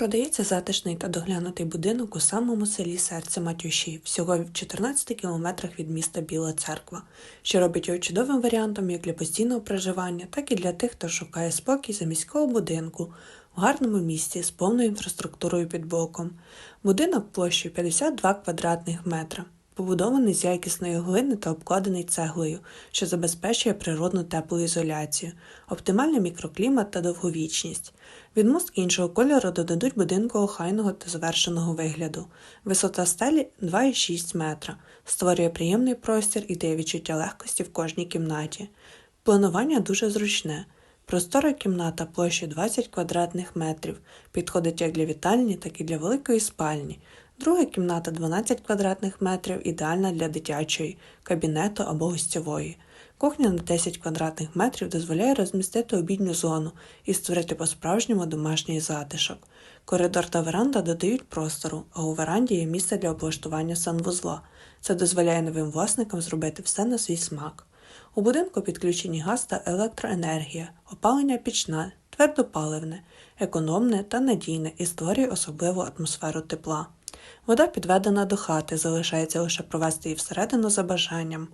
Продається затишний та доглянутий будинок у самому селі серце Матюші, всього в 14 кілометрах від міста Біла Церква, що робить його чудовим варіантом як для постійного проживання, так і для тих, хто шукає спокій за міського будинку в гарному місті з повною інфраструктурою під боком. Будинок площею 52 квадратних метра. Побудований з якісної глини та обкладений цеглою, що забезпечує природну теплоізоляцію, оптимальний мікроклімат та довговічність. Відмостки іншого кольору додадуть будинку охайного та завершеного вигляду. Висота стелі 2,6 метра, створює приємний простір і дає відчуття легкості в кожній кімнаті. Планування дуже зручне. Простора кімната площею 20 квадратних метрів, підходить як для вітальні, так і для великої спальні. Друга кімната 12 квадратних метрів, ідеальна для дитячої, кабінету або гостьової. Кухня на 10 квадратних метрів дозволяє розмістити обідню зону і створити по-справжньому домашній затишок. Коридор та веранда додають простору, а у веранді є місце для облаштування санвузла. Це дозволяє новим власникам зробити все на свій смак. У будинку підключені газ та електроенергія, опалення пічне, твердопаливне, економне та надійне і створює особливу атмосферу тепла. Вода підведена до хати, залишається лише провести її всередину за бажанням.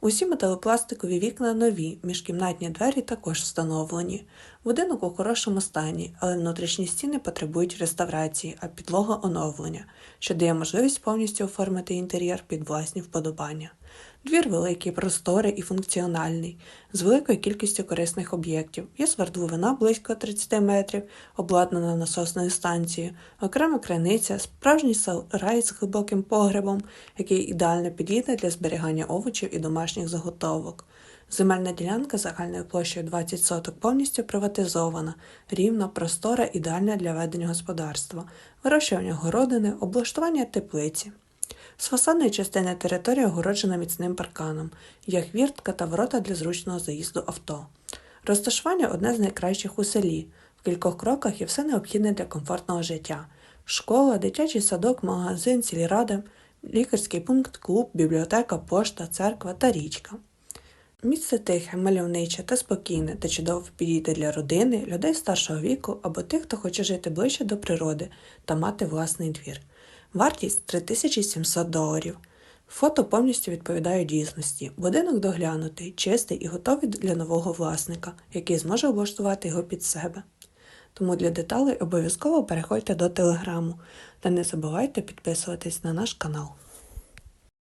Усі металопластикові вікна нові, міжкімнатні двері також встановлені. Будинок у хорошому стані, але внутрішні стіни потребують реставрації, а підлога оновлення, що дає можливість повністю оформити інтер'єр під власні вподобання. Двір великий, просторий і функціональний, з великою кількістю корисних об'єктів. Є свердловина близько 30 метрів, обладнана насосною станцією, окрема криниця, справжній сарай з глибоким погребом, який ідеально підійде для зберігання овочів і домашніх заготовок. Земельна ділянка загальною площею 20 соток повністю приватизована, рівна, простора, ідеальна для ведення господарства, вирощування городини, облаштування теплиці. З фасадної частини територія огороджена міцним парканом, є хвіртка та ворота для зручного заїзду авто. Розташування одне з найкращих у селі. В кількох кроках є все необхідне для комфортного життя: школа, дитячий садок, магазин, сільрада, лікарський пункт, клуб, бібліотека, пошта, церква та річка. Місце тихе, мальовниче та спокійне та чудово підійде для родини, людей старшого віку або тих, хто хоче жити ближче до природи та мати власний двір. Вартість 3700 доларів. Фото повністю відповідає дійсності. Будинок доглянутий, чистий і готовий для нового власника, який зможе облаштувати його під себе. Тому для деталей обов'язково переходьте до телеграму та не забувайте підписуватись на наш канал.